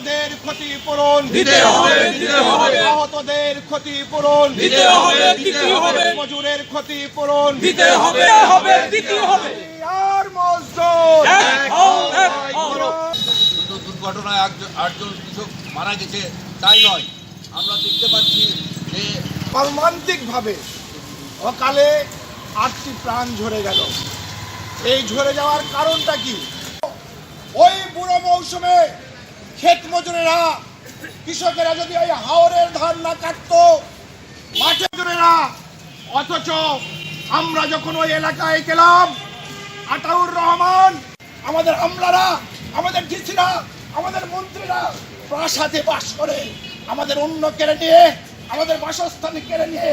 আহতদের ক্ষতিপূরণ দিতে হবে, দিতে হবে। আহতদের ক্ষতিপূরণ দিতে হবে, দিতে হবে। মজুরের ক্ষতিপূরণ দিতে হবে হবে। দিতে হবে আর মজদুর। দুর্ঘটনায় একজন- আটজন কৃষক মারা গেছে তাই নয়। আমরা দেখতে পাচ্ছি যে মর্মান্তিকভাবে অকালে আটটি প্রাণ ঝরে গেল। এই ঝরে যাওয়ার কারণটা কি? ওই বুড়ো মৌসুমে ক্ষেত মজুরেরা, কৃষকেরা যদি ওই হাওরের ধান না কাটতো, মাঠে মজুরেরা, অথচ আমরা যখন ওই এলাকায় গেলাম, আতাউর রহমান, আমাদের আমলারা, আমাদের ডিসিরা আমাদের মন্ত্রীরা প্রাসাদে বাস করে আমাদের অন্য কেড়ে নিয়ে, আমাদের বাসস্থান কেড়ে নিয়ে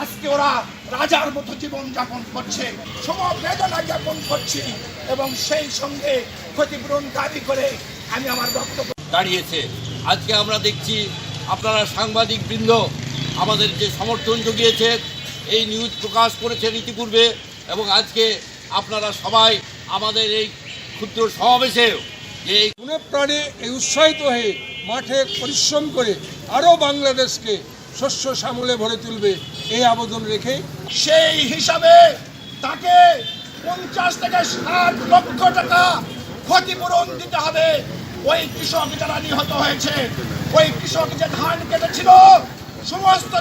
আজকে ওরা রাজার মতো জীবন যাপন করছে, সমবেদনা জ্ঞাপন করছি এবং সেই সঙ্গে ক্ষতিপূরণ দাবি করে আমি আমার বক্তব্য দাঁড়িয়েছে। আজকে আমরা দেখছি আপনারা সাংবাদিক বৃন্দ আমাদের যে সমর্থন জুগিয়েছে এই নিউজ প্রকাশ করেছেন ইতিপূর্বে এবং আজকে আপনারা সবাই আমাদের এই ক্ষুদ্র সমাবেশে এই মনে প্রাণে এই উৎসাহিত হয়ে মাঠে পরিশ্রম করে আরও বাংলাদেশকে শস্য শ্যামলে ভরে তুলবে এই আবেদন রেখে সেই হিসাবে তাকে পঞ্চাশ থেকে ষাট লক্ষ টাকা ক্ষতিপূরণ দিতে হবে। ওই কৃষক যারা নিহত হয়েছে ওই কৃষক যে ধান কেটেছিল সমস্ত